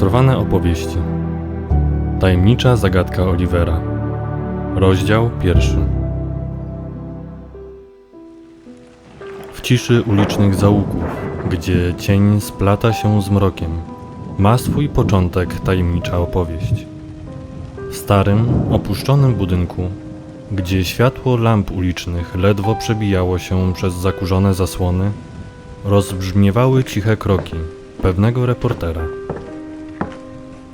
Zilustrowane opowieści. Tajemnicza zagadka Olivera. Rozdział pierwszy. W ciszy ulicznych zaułków, gdzie cień splata się z mrokiem, ma swój początek tajemnicza opowieść. W starym, opuszczonym budynku, gdzie światło lamp ulicznych ledwo przebijało się przez zakurzone zasłony, rozbrzmiewały ciche kroki pewnego reportera.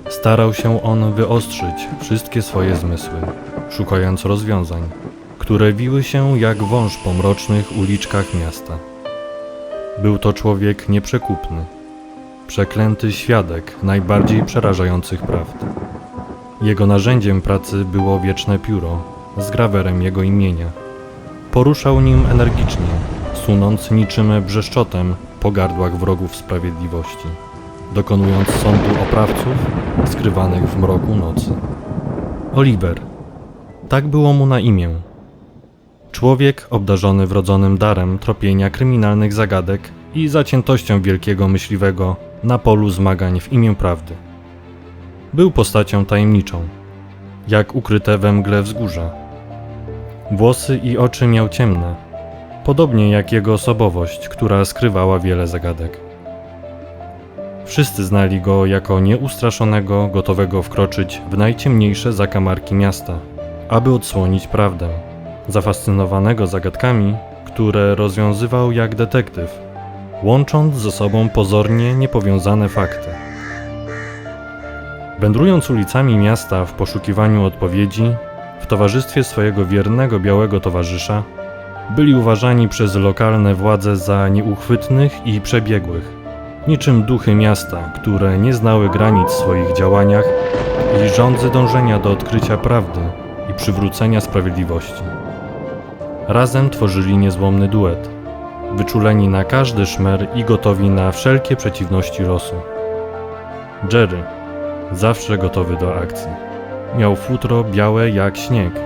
Starał się on wyostrzyć wszystkie swoje zmysły, szukając rozwiązań, które wiły się jak wąż po mrocznych uliczkach miasta. Był to człowiek nieprzekupny, przeklęty świadek najbardziej przerażających prawd. Jego narzędziem pracy było wieczne pióro z grawerem jego imienia. Poruszał nim energicznie, sunąc niczym brzeszczotem po gardłach wrogów sprawiedliwości, dokonując sądu oprawców skrywanych w mroku nocy. Oliver. Tak było mu na imię. Człowiek obdarzony wrodzonym darem tropienia kryminalnych zagadek i zaciętością wielkiego myśliwego na polu zmagań w imię prawdy. Był postacią tajemniczą, jak ukryte we mgle wzgórza. Włosy i oczy miał ciemne, podobnie jak jego osobowość, która skrywała wiele zagadek. Wszyscy znali go jako nieustraszonego, gotowego wkroczyć w najciemniejsze zakamarki miasta, aby odsłonić prawdę, zafascynowanego zagadkami, które rozwiązywał jak detektyw, łącząc ze sobą pozornie niepowiązane fakty. Wędrując ulicami miasta w poszukiwaniu odpowiedzi, w towarzystwie swojego wiernego białego towarzysza, byli uważani przez lokalne władze za nieuchwytnych i przebiegłych, niczym duchy miasta, które nie znały granic w swoich działaniach i żądzy dążenia do odkrycia prawdy i przywrócenia sprawiedliwości. Razem tworzyli niezłomny duet, wyczuleni na każdy szmer i gotowi na wszelkie przeciwności losu. Jerry, zawsze gotowy do akcji, miał futro białe jak śnieg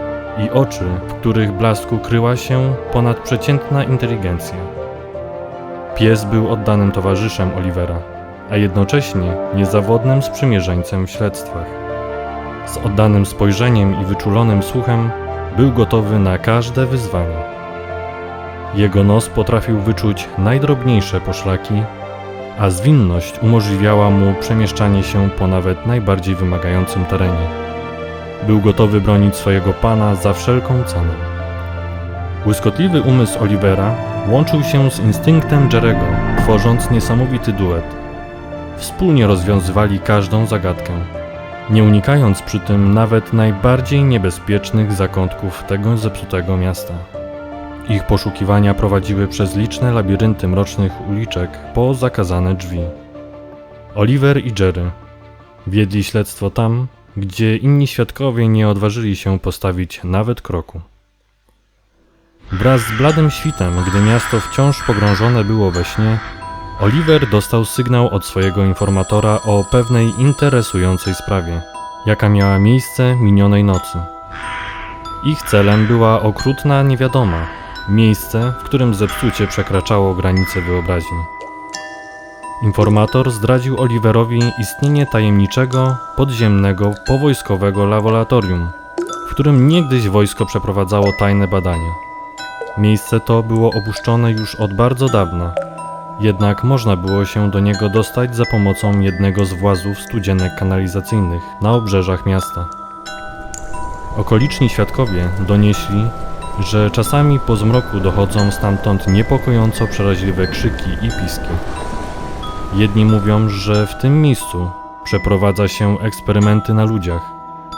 i oczy, w których blasku kryła się ponadprzeciętna inteligencja. Pies był oddanym towarzyszem Olivera, a jednocześnie niezawodnym sprzymierzeńcem w śledztwach. Z oddanym spojrzeniem i wyczulonym słuchem był gotowy na każde wyzwanie. Jego nos potrafił wyczuć najdrobniejsze poszlaki, a zwinność umożliwiała mu przemieszczanie się po nawet najbardziej wymagającym terenie. Był gotowy bronić swojego pana za wszelką cenę. Błyskotliwy umysł Olivera łączył się z instynktem Jerego, tworząc niesamowity duet. Wspólnie rozwiązywali każdą zagadkę, nie unikając przy tym nawet najbardziej niebezpiecznych zakątków tego zepsutego miasta. Ich poszukiwania prowadziły przez liczne labirynty mrocznych uliczek po zakazane drzwi. Oliver i Jerry wiedli śledztwo tam, gdzie inni świadkowie nie odważyli się postawić nawet kroku. Wraz z bladym świtem, gdy miasto wciąż pogrążone było we śnie, Oliver dostał sygnał od swojego informatora o pewnej interesującej sprawie, jaka miała miejsce minionej nocy. Ich celem była okrutna niewiadoma, miejsce, w którym zepsucie przekraczało granice wyobraźni. Informator zdradził Oliverowi istnienie tajemniczego, podziemnego, powojskowego laboratorium, w którym niegdyś wojsko przeprowadzało tajne badania. Miejsce to było opuszczone już od bardzo dawna, jednak można było się do niego dostać za pomocą jednego z włazów studzienek kanalizacyjnych na obrzeżach miasta. Okoliczni świadkowie donieśli, że czasami po zmroku dochodzą stamtąd niepokojąco przeraźliwe krzyki i piski. Jedni mówią, że w tym miejscu przeprowadza się eksperymenty na ludziach,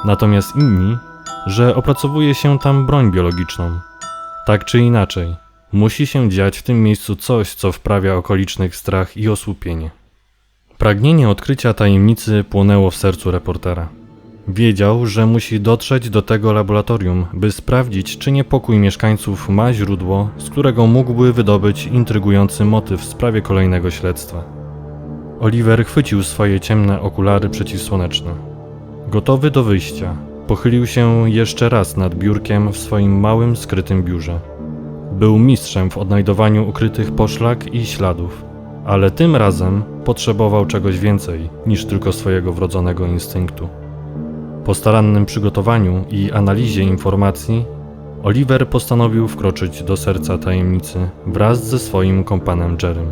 natomiast inni, że opracowuje się tam broń biologiczną. Tak czy inaczej, musi się dziać w tym miejscu coś, co wprawia okolicznych strach i osłupienie. Pragnienie odkrycia tajemnicy płonęło w sercu reportera. Wiedział, że musi dotrzeć do tego laboratorium, by sprawdzić, czy niepokój mieszkańców ma źródło, z którego mógłby wydobyć intrygujący motyw w sprawie kolejnego śledztwa. Oliver chwycił swoje ciemne okulary przeciwsłoneczne. Gotowy do wyjścia, pochylił się jeszcze raz nad biurkiem w swoim małym, skrytym biurze. Był mistrzem w odnajdowaniu ukrytych poszlak i śladów, ale tym razem potrzebował czegoś więcej niż tylko swojego wrodzonego instynktu. Po starannym przygotowaniu i analizie informacji, Oliver postanowił wkroczyć do serca tajemnicy wraz ze swoim kompanem Jerem.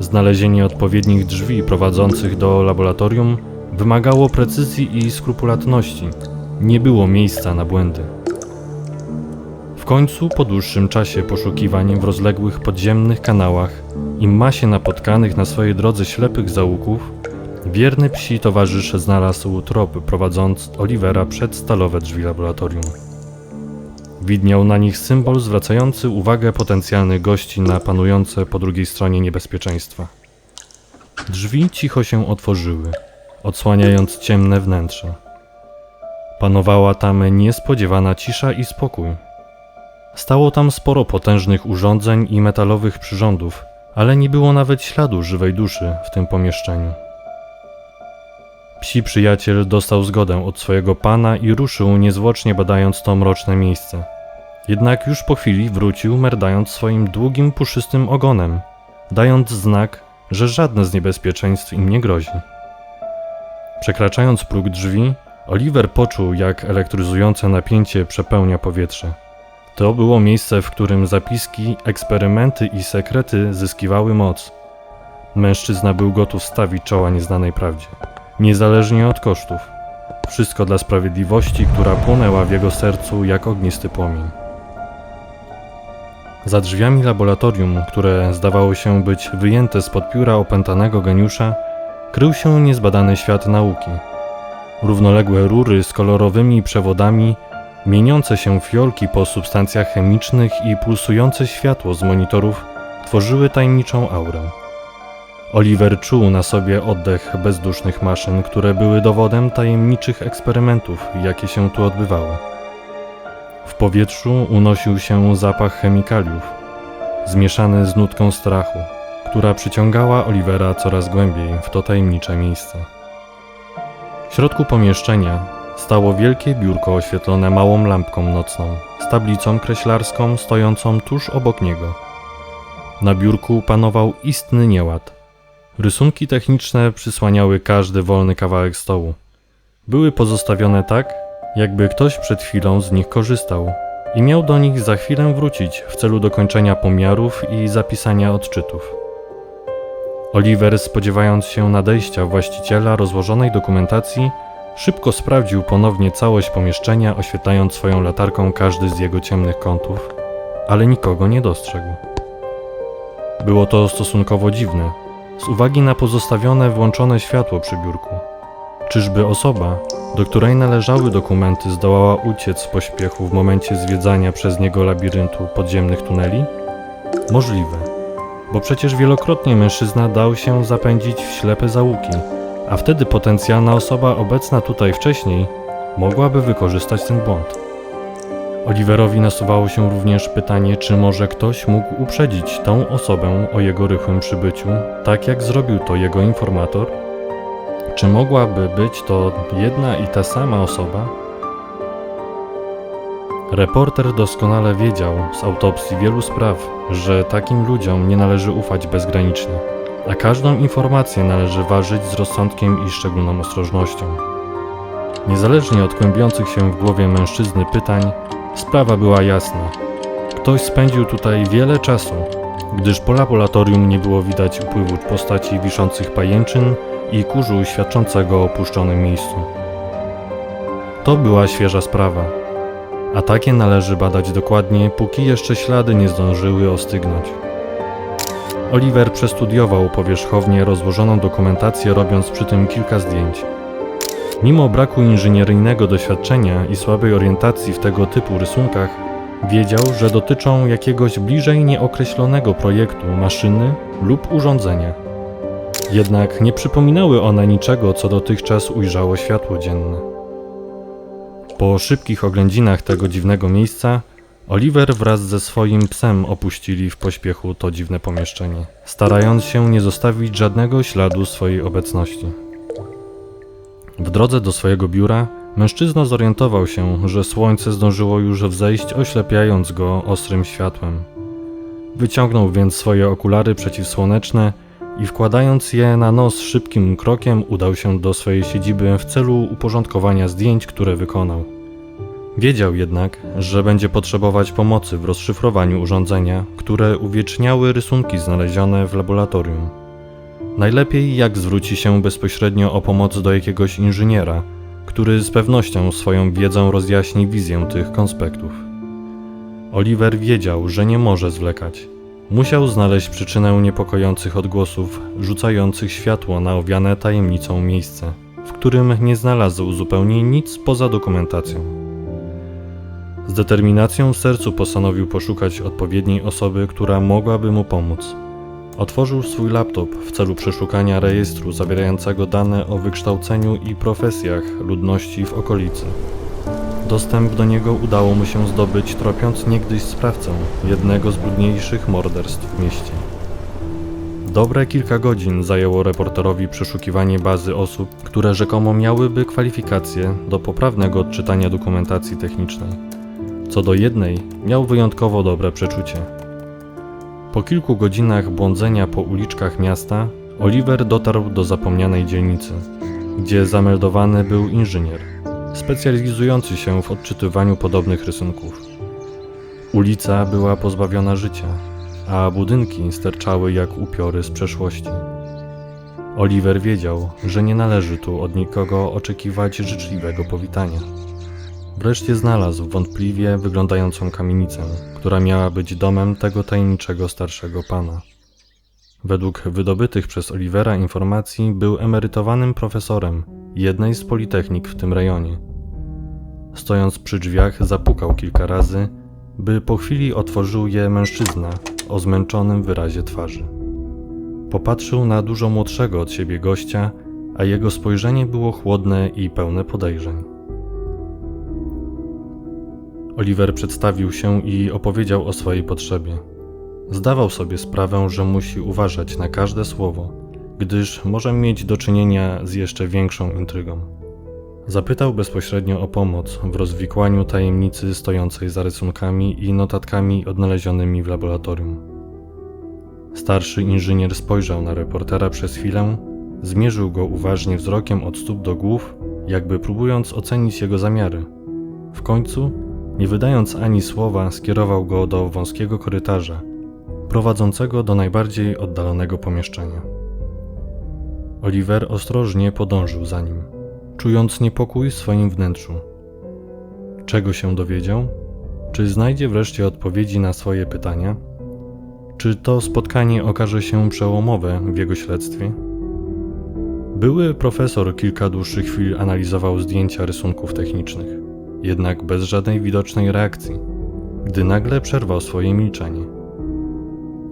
Znalezienie odpowiednich drzwi prowadzących do laboratorium wymagało precyzji i skrupulatności. Nie było miejsca na błędy. W końcu, po dłuższym czasie poszukiwań w rozległych podziemnych kanałach i masie napotkanych na swojej drodze ślepych zaułków, wierny psi towarzysz znalazł trop prowadząc Olivera przed stalowe drzwi laboratorium. Widniał na nich symbol zwracający uwagę potencjalnych gości na panujące po drugiej stronie niebezpieczeństwa. Drzwi cicho się otworzyły, odsłaniając ciemne wnętrze. Panowała tam niespodziewana cisza i spokój. Stało tam sporo potężnych urządzeń i metalowych przyrządów, ale nie było nawet śladu żywej duszy w tym pomieszczeniu. Psi przyjaciel dostał zgodę od swojego pana i ruszył niezwłocznie badając to mroczne miejsce. Jednak już po chwili wrócił, merdając swoim długim, puszystym ogonem, dając znak, że żadne z niebezpieczeństw im nie grozi. Przekraczając próg drzwi, Oliver poczuł, jak elektryzujące napięcie przepełnia powietrze. To było miejsce, w którym zapiski, eksperymenty i sekrety zyskiwały moc. Mężczyzna był gotów stawić czoła nieznanej prawdzie, niezależnie od kosztów. Wszystko dla sprawiedliwości, która płonęła w jego sercu jak ognisty płomień. Za drzwiami laboratorium, które zdawało się być wyjęte spod pióra opętanego geniusza, krył się niezbadany świat nauki. Równoległe rury z kolorowymi przewodami, mieniące się fiolki po substancjach chemicznych i pulsujące światło z monitorów tworzyły tajemniczą aurę. Oliver czuł na sobie oddech bezdusznych maszyn, które były dowodem tajemniczych eksperymentów, jakie się tu odbywały. W powietrzu unosił się zapach chemikaliów, zmieszany z nutką strachu, która przyciągała Olivera coraz głębiej w to tajemnicze miejsce. W środku pomieszczenia stało wielkie biurko oświetlone małą lampką nocną z tablicą kreślarską stojącą tuż obok niego. Na biurku panował istny nieład. Rysunki techniczne przysłaniały każdy wolny kawałek stołu. Były pozostawione tak, jakby ktoś przed chwilą z nich korzystał i miał do nich za chwilę wrócić w celu dokończenia pomiarów i zapisania odczytów. Oliver, spodziewając się nadejścia właściciela rozłożonej dokumentacji, szybko sprawdził ponownie całość pomieszczenia, oświetlając swoją latarką każdy z jego ciemnych kątów, ale nikogo nie dostrzegł. Było to stosunkowo dziwne, z uwagi na pozostawione włączone światło przy biurku. Czyżby osoba, do której należały dokumenty, zdołała uciec w pośpiechu w momencie zwiedzania przez niego labiryntu podziemnych tuneli? Możliwe, bo przecież wielokrotnie mężczyzna dał się zapędzić w ślepe załuki, a wtedy potencjalna osoba obecna tutaj wcześniej mogłaby wykorzystać ten błąd. Oliverowi nasuwało się również pytanie, czy może ktoś mógł uprzedzić tą osobę o jego rychłym przybyciu, tak jak zrobił to jego informator? Czy mogłaby być to jedna i ta sama osoba? Reporter doskonale wiedział z autopsji wielu spraw, że takim ludziom nie należy ufać bezgranicznie, a każdą informację należy ważyć z rozsądkiem i szczególną ostrożnością. Niezależnie od kłębiących się w głowie mężczyzny pytań, sprawa była jasna. Ktoś spędził tutaj wiele czasu, gdyż po laboratorium nie było widać upływu postaci wiszących pajęczyn i kurzu świadczącego o opuszczonym miejscu. To była świeża sprawa, a takie należy badać dokładnie, póki jeszcze ślady nie zdążyły ostygnąć. Oliver przestudiował powierzchownie rozłożoną dokumentację, robiąc przy tym kilka zdjęć. Mimo braku inżynieryjnego doświadczenia i słabej orientacji w tego typu rysunkach, wiedział, że dotyczą jakiegoś bliżej nieokreślonego projektu maszyny lub urządzenia. Jednak nie przypominały one niczego, co dotychczas ujrzało światło dzienne. Po szybkich oględzinach tego dziwnego miejsca, Oliver wraz ze swoim psem opuścili w pośpiechu to dziwne pomieszczenie, starając się nie zostawić żadnego śladu swojej obecności. W drodze do swojego biura mężczyzna zorientował się, że słońce zdążyło już wzejść, oślepiając go ostrym światłem. Wyciągnął więc swoje okulary przeciwsłoneczne i wkładając je na nos szybkim krokiem udał się do swojej siedziby w celu uporządkowania zdjęć, które wykonał. Wiedział jednak, że będzie potrzebować pomocy w rozszyfrowaniu urządzenia, które uwieczniały rysunki znalezione w laboratorium. Najlepiej jak zwróci się bezpośrednio o pomoc do jakiegoś inżyniera, który z pewnością swoją wiedzą rozjaśni wizję tych konspektów. Oliver wiedział, że nie może zwlekać. Musiał znaleźć przyczynę niepokojących odgłosów, rzucających światło na owiane tajemnicą miejsce, w którym nie znalazł zupełnie nic poza dokumentacją. Z determinacją w sercu postanowił poszukać odpowiedniej osoby, która mogłaby mu pomóc. Otworzył swój laptop w celu przeszukania rejestru zawierającego dane o wykształceniu i profesjach ludności w okolicy. Dostęp do niego udało mu się zdobyć, tropiąc niegdyś sprawcę jednego z brudniejszych morderstw w mieście. Dobre kilka godzin zajęło reporterowi przeszukiwanie bazy osób, które rzekomo miałyby kwalifikacje do poprawnego odczytania dokumentacji technicznej. Co do jednej, miał wyjątkowo dobre przeczucie. Po kilku godzinach błądzenia po uliczkach miasta, Oliver dotarł do zapomnianej dzielnicy, gdzie zameldowany był inżynier, specjalizujący się w odczytywaniu podobnych rysunków. Ulica była pozbawiona życia, a budynki sterczały jak upiory z przeszłości. Oliver wiedział, że nie należy tu od nikogo oczekiwać życzliwego powitania. Wreszcie znalazł wątpliwie wyglądającą kamienicę, która miała być domem tego tajemniczego starszego pana. Według wydobytych przez Olivera informacji był emerytowanym profesorem jednej z politechnik w tym rejonie. Stojąc przy drzwiach, zapukał kilka razy, by po chwili otworzył je mężczyzna o zmęczonym wyrazie twarzy. Popatrzył na dużo młodszego od siebie gościa, a jego spojrzenie było chłodne i pełne podejrzeń. Oliver przedstawił się i opowiedział o swojej potrzebie. Zdawał sobie sprawę, że musi uważać na każde słowo, gdyż może mieć do czynienia z jeszcze większą intrygą. Zapytał bezpośrednio o pomoc w rozwikłaniu tajemnicy stojącej za rysunkami i notatkami odnalezionymi w laboratorium. Starszy inżynier spojrzał na reportera przez chwilę, zmierzył go uważnie wzrokiem od stóp do głów, jakby próbując ocenić jego zamiary. W końcu nie wydając ani słowa, skierował go do wąskiego korytarza, prowadzącego do najbardziej oddalonego pomieszczenia. Oliver ostrożnie podążył za nim, czując niepokój w swoim wnętrzu. Czego się dowiedział? Czy znajdzie wreszcie odpowiedzi na swoje pytania? Czy to spotkanie okaże się przełomowe w jego śledztwie? Były profesor kilka dłuższych chwil analizował zdjęcia rysunków technicznych jednak bez żadnej widocznej reakcji, gdy nagle przerwał swoje milczenie.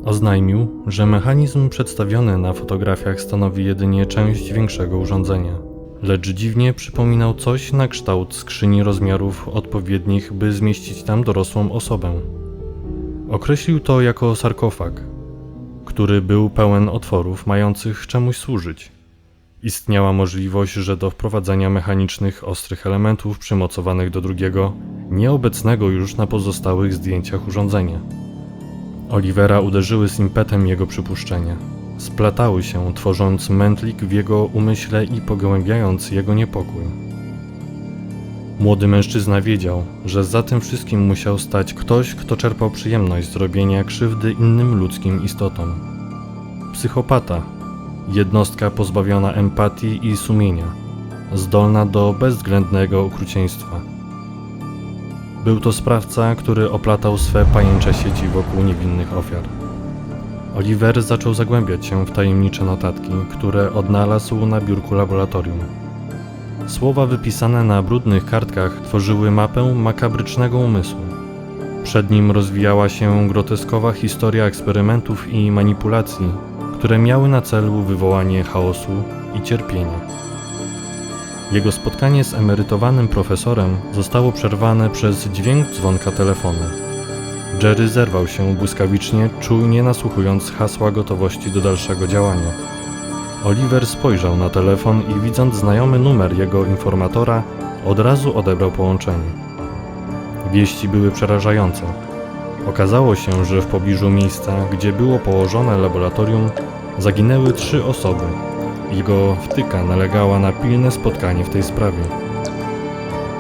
Oznajmił, że mechanizm przedstawiony na fotografiach stanowi jedynie część większego urządzenia, lecz dziwnie przypominał coś na kształt skrzyni rozmiarów odpowiednich, by zmieścić tam dorosłą osobę. Określił to jako sarkofag, który był pełen otworów mających czemuś służyć. Istniała możliwość, że do wprowadzenia mechanicznych, ostrych elementów przymocowanych do drugiego, nieobecnego już na pozostałych zdjęciach urządzenia. Olivera uderzyły z impetem jego przypuszczenia. Splatały się, tworząc mętlik w jego umyśle i pogłębiając jego niepokój. Młody mężczyzna wiedział, że za tym wszystkim musiał stać ktoś, kto czerpał przyjemność z robienia krzywdy innym ludzkim istotom. Psychopata, jednostka pozbawiona empatii i sumienia, zdolna do bezwzględnego okrucieństwa. Był to sprawca, który oplatał swe pajęcze sieci wokół niewinnych ofiar. Oliver zaczął zagłębiać się w tajemnicze notatki, które odnalazł na biurku laboratorium. Słowa wypisane na brudnych kartkach tworzyły mapę makabrycznego umysłu. Przed nim rozwijała się groteskowa historia eksperymentów i manipulacji, które miały na celu wywołanie chaosu i cierpienia. Jego spotkanie z emerytowanym profesorem zostało przerwane przez dźwięk dzwonka telefonu. Jerry zerwał się błyskawicznie, czujnie nasłuchując hasła gotowości do dalszego działania. Oliver spojrzał na telefon i widząc znajomy numer jego informatora, od razu odebrał połączenie. Wieści były przerażające. Okazało się, że w pobliżu miejsca, gdzie było położone laboratorium, zaginęły trzy osoby. Jego wtyka nalegała na pilne spotkanie w tej sprawie.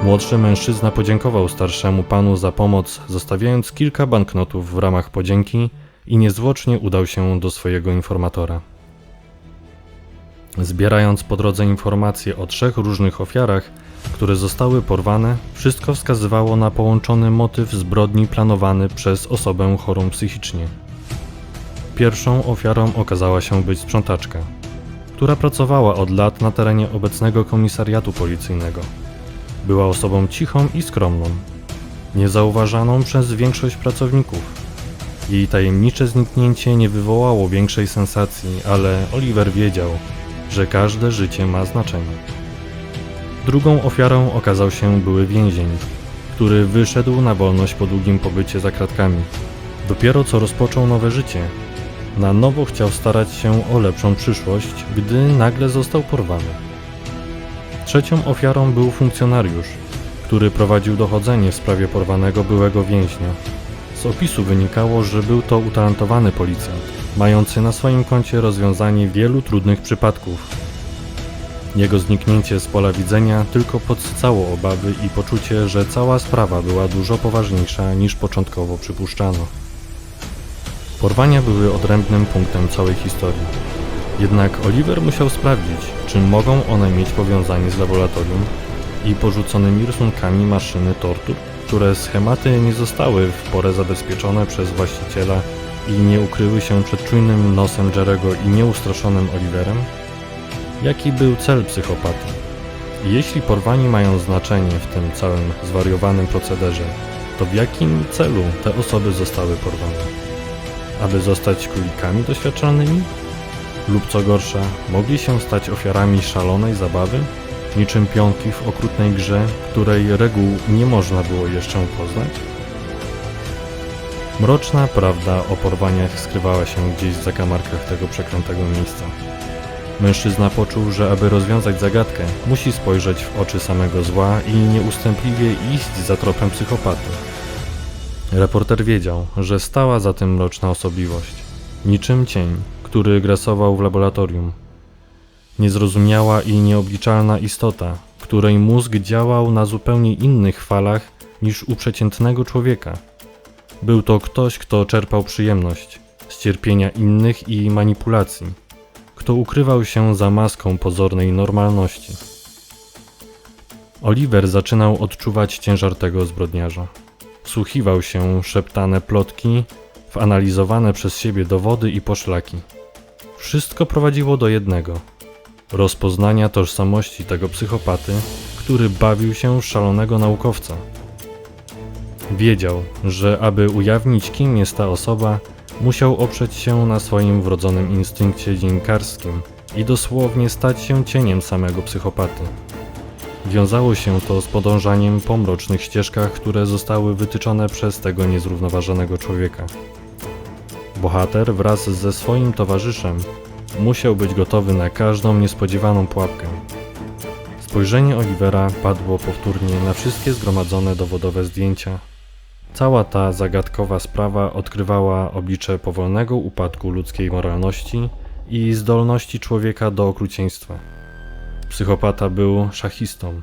Młodszy mężczyzna podziękował starszemu panu za pomoc, zostawiając kilka banknotów w ramach podzięki i niezwłocznie udał się do swojego informatora. Zbierając po drodze informacje o trzech różnych ofiarach, które zostały porwane, wszystko wskazywało na połączony motyw zbrodni planowany przez osobę chorą psychicznie. Pierwszą ofiarą okazała się być sprzątaczka, która pracowała od lat na terenie obecnego komisariatu policyjnego. Była osobą cichą i skromną, niezauważaną przez większość pracowników. Jej tajemnicze zniknięcie nie wywołało większej sensacji, ale Oliver wiedział, że każde życie ma znaczenie. Drugą ofiarą okazał się były więzień, który wyszedł na wolność po długim pobycie za kratkami. Dopiero co rozpoczął nowe życie. Na nowo chciał starać się o lepszą przyszłość, gdy nagle został porwany. Trzecią ofiarą był funkcjonariusz, który prowadził dochodzenie w sprawie porwanego byłego więźnia. Z opisu wynikało, że był to utalentowany policjant, mający na swoim koncie rozwiązanie wielu trudnych przypadków. Jego zniknięcie z pola widzenia tylko podsycało obawy i poczucie, że cała sprawa była dużo poważniejsza niż początkowo przypuszczano. Porwania były odrębnym punktem całej historii. Jednak Oliver musiał sprawdzić, czy mogą one mieć powiązanie z laboratorium i porzuconymi rysunkami maszyny tortur, które schematy nie zostały w porę zabezpieczone przez właściciela i nie ukryły się przed czujnym nosem Jerego i nieustraszonym Oliverem? Jaki był cel psychopaty? Jeśli porwani mają znaczenie w tym całym zwariowanym procederze, to w jakim celu te osoby zostały porwane? Aby zostać królikami doświadczalnymi? Lub co gorsza, mogli się stać ofiarami szalonej zabawy? Niczym pionki w okrutnej grze, której reguł nie można było jeszcze poznać? Mroczna prawda o porwaniach skrywała się gdzieś w zakamarkach tego przeklętego miejsca. Mężczyzna poczuł, że aby rozwiązać zagadkę, musi spojrzeć w oczy samego zła i nieustępliwie iść za tropem psychopaty. Reporter wiedział, że stała za tym mroczna osobliwość, niczym cień, który grasował w laboratorium. Niezrozumiała i nieobliczalna istota, której mózg działał na zupełnie innych falach niż u przeciętnego człowieka. Był to ktoś, kto czerpał przyjemność z cierpienia innych i manipulacji kto ukrywał się za maską pozornej normalności. Oliver zaczynał odczuwać ciężar tego zbrodniarza. Wsłuchiwał się szeptane plotki, w analizowane przez siebie dowody i poszlaki. Wszystko prowadziło do jednego rozpoznania tożsamości tego psychopaty, który bawił się szalonego naukowca. Wiedział, że aby ujawnić, kim jest ta osoba, musiał oprzeć się na swoim wrodzonym instynkcie dziennikarskim i dosłownie stać się cieniem samego psychopaty. Wiązało się to z podążaniem po mrocznych ścieżkach, które zostały wytyczone przez tego niezrównoważonego człowieka. Bohater wraz ze swoim towarzyszem musiał być gotowy na każdą niespodziewaną pułapkę. Spojrzenie Olivera padło powtórnie na wszystkie zgromadzone dowodowe zdjęcia Cała ta zagadkowa sprawa odkrywała oblicze powolnego upadku ludzkiej moralności i zdolności człowieka do okrucieństwa. Psychopata był szachistą,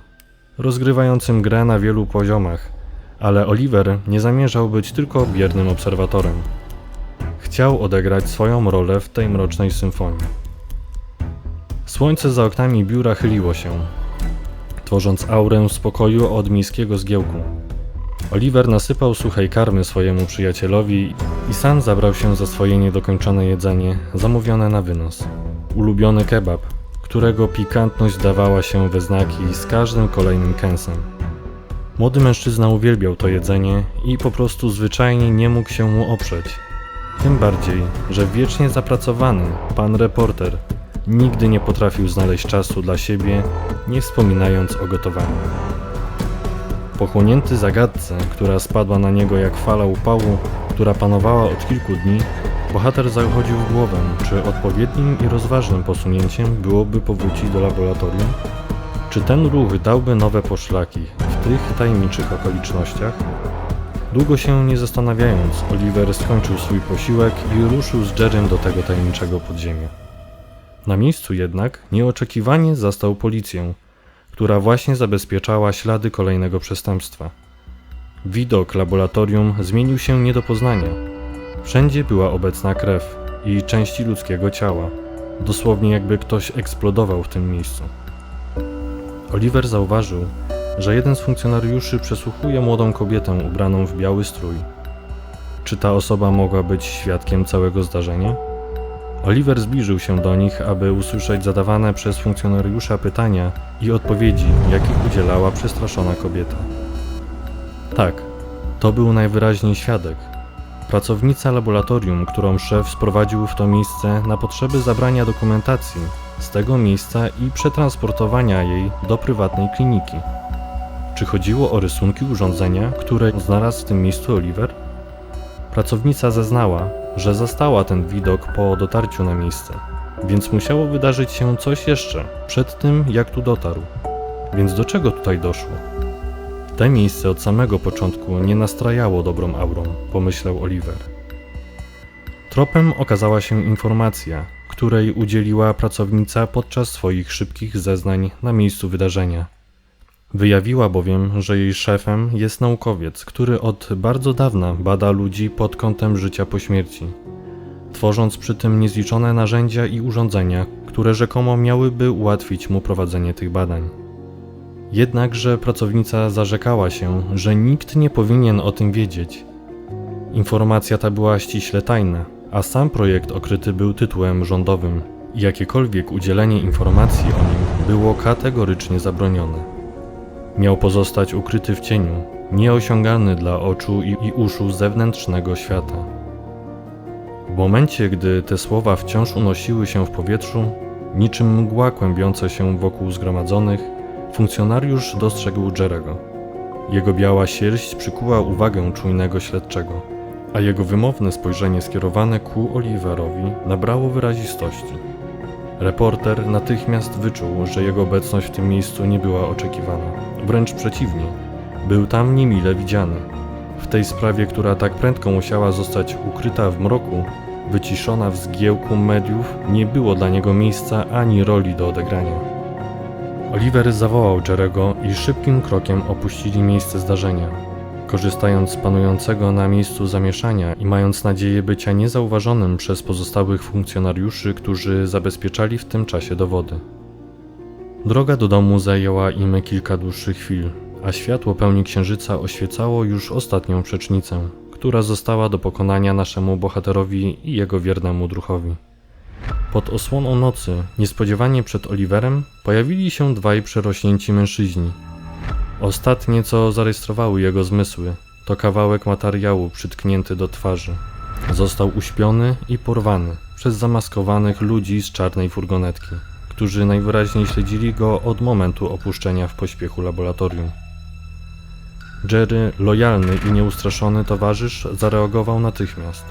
rozgrywającym grę na wielu poziomach, ale Oliver nie zamierzał być tylko biernym obserwatorem. Chciał odegrać swoją rolę w tej mrocznej symfonii. Słońce za oknami biura chyliło się, tworząc aurę spokoju od miejskiego zgiełku. Oliver nasypał suchej karmy swojemu przyjacielowi i sam zabrał się za swoje niedokończone jedzenie, zamówione na wynos. Ulubiony kebab, którego pikantność dawała się we znaki z każdym kolejnym kęsem. Młody mężczyzna uwielbiał to jedzenie i po prostu zwyczajnie nie mógł się mu oprzeć. Tym bardziej, że wiecznie zapracowany pan reporter nigdy nie potrafił znaleźć czasu dla siebie, nie wspominając o gotowaniu. Pochłonięty zagadce, która spadła na niego jak fala upału, która panowała od kilku dni, bohater zachodził w głowę, czy odpowiednim i rozważnym posunięciem byłoby powrócić do laboratorium? Czy ten ruch dałby nowe poszlaki w tych tajemniczych okolicznościach? Długo się nie zastanawiając, Oliver skończył swój posiłek i ruszył z Jerrym do tego tajemniczego podziemia. Na miejscu jednak nieoczekiwanie zastał policję, która właśnie zabezpieczała ślady kolejnego przestępstwa. Widok laboratorium zmienił się nie do poznania. Wszędzie była obecna krew i części ludzkiego ciała, dosłownie jakby ktoś eksplodował w tym miejscu. Oliver zauważył, że jeden z funkcjonariuszy przesłuchuje młodą kobietę ubraną w biały strój. Czy ta osoba mogła być świadkiem całego zdarzenia? Oliver zbliżył się do nich, aby usłyszeć zadawane przez funkcjonariusza pytania i odpowiedzi, jakich udzielała przestraszona kobieta. Tak, to był najwyraźniej świadek. Pracownica laboratorium, którą szef sprowadził w to miejsce na potrzeby zabrania dokumentacji z tego miejsca i przetransportowania jej do prywatnej kliniki. Czy chodziło o rysunki urządzenia, które znalazł w tym miejscu Oliver? Pracownica zeznała, że zastała ten widok po dotarciu na miejsce, więc musiało wydarzyć się coś jeszcze przed tym, jak tu dotarł. Więc do czego tutaj doszło? Te miejsce od samego początku nie nastrajało dobrą aurą, pomyślał Oliver. Tropem okazała się informacja, której udzieliła pracownica podczas swoich szybkich zeznań na miejscu wydarzenia. Wyjawiła bowiem, że jej szefem jest naukowiec, który od bardzo dawna bada ludzi pod kątem życia po śmierci, tworząc przy tym niezliczone narzędzia i urządzenia, które rzekomo miałyby ułatwić mu prowadzenie tych badań. Jednakże pracownica zarzekała się, że nikt nie powinien o tym wiedzieć. Informacja ta była ściśle tajna, a sam projekt okryty był tytułem rządowym jakiekolwiek udzielenie informacji o nim było kategorycznie zabronione. Miał pozostać ukryty w cieniu, nieosiągalny dla oczu i, i uszu zewnętrznego świata. W momencie, gdy te słowa wciąż unosiły się w powietrzu, niczym mgła kłębiąca się wokół zgromadzonych, funkcjonariusz dostrzegł Jerego. Jego biała sierść przykuła uwagę czujnego śledczego, a jego wymowne spojrzenie skierowane ku Oliverowi nabrało wyrazistości. Reporter natychmiast wyczuł, że jego obecność w tym miejscu nie była oczekiwana. Wręcz przeciwnie, był tam niemile widziany. W tej sprawie, która tak prędko musiała zostać ukryta w mroku, wyciszona w zgiełku mediów, nie było dla niego miejsca ani roli do odegrania. Oliver zawołał Jerego i szybkim krokiem opuścili miejsce zdarzenia. Korzystając z panującego na miejscu zamieszania i mając nadzieję bycia niezauważonym przez pozostałych funkcjonariuszy, którzy zabezpieczali w tym czasie dowody. Droga do domu zajęła im kilka dłuższych chwil, a światło pełni księżyca oświecało już ostatnią przecznicę, która została do pokonania naszemu bohaterowi i jego wiernemu druhowi. Pod osłoną nocy, niespodziewanie przed Oliverem, pojawili się dwaj przerośnięci mężczyźni. Ostatnie, co zarejestrowały jego zmysły, to kawałek materiału przytknięty do twarzy. Został uśpiony i porwany przez zamaskowanych ludzi z czarnej furgonetki, którzy najwyraźniej śledzili go od momentu opuszczenia w pośpiechu laboratorium. Jerry, lojalny i nieustraszony towarzysz, zareagował natychmiast.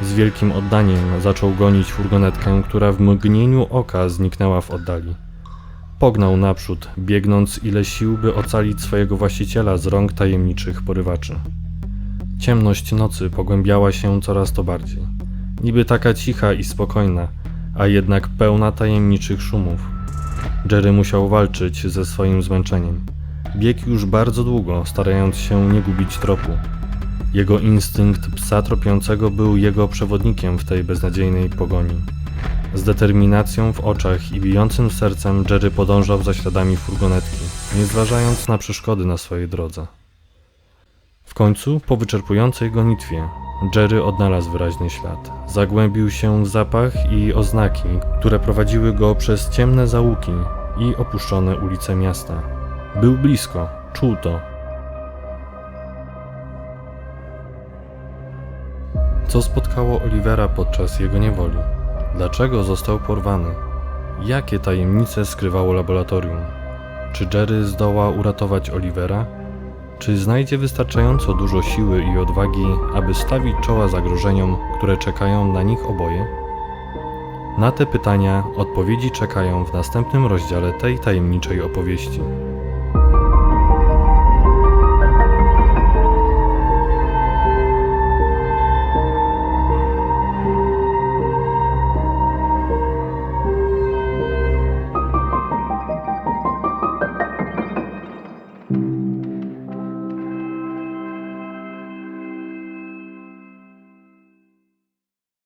Z wielkim oddaniem zaczął gonić furgonetkę, która w mgnieniu oka zniknęła w oddali. Pognał naprzód, biegnąc ile sił, by ocalić swojego właściciela z rąk tajemniczych porywaczy. Ciemność nocy pogłębiała się coraz to bardziej. Niby taka cicha i spokojna, a jednak pełna tajemniczych szumów. Jerry musiał walczyć ze swoim zmęczeniem. Biegł już bardzo długo, starając się nie gubić tropu. Jego instynkt psa tropiącego był jego przewodnikiem w tej beznadziejnej pogoni. Z determinacją w oczach i bijącym sercem Jerry podążał za śladami furgonetki, nie zważając na przeszkody na swojej drodze. W końcu, po wyczerpującej gonitwie, Jerry odnalazł wyraźny ślad. Zagłębił się w zapach i oznaki, które prowadziły go przez ciemne załuki i opuszczone ulice miasta. Był blisko, czuł to. Co spotkało Olivera podczas jego niewoli? Dlaczego został porwany? Jakie tajemnice skrywało laboratorium? Czy Jerry zdoła uratować Olivera? Czy znajdzie wystarczająco dużo siły i odwagi, aby stawić czoła zagrożeniom, które czekają na nich oboje? Na te pytania odpowiedzi czekają w następnym rozdziale tej tajemniczej opowieści.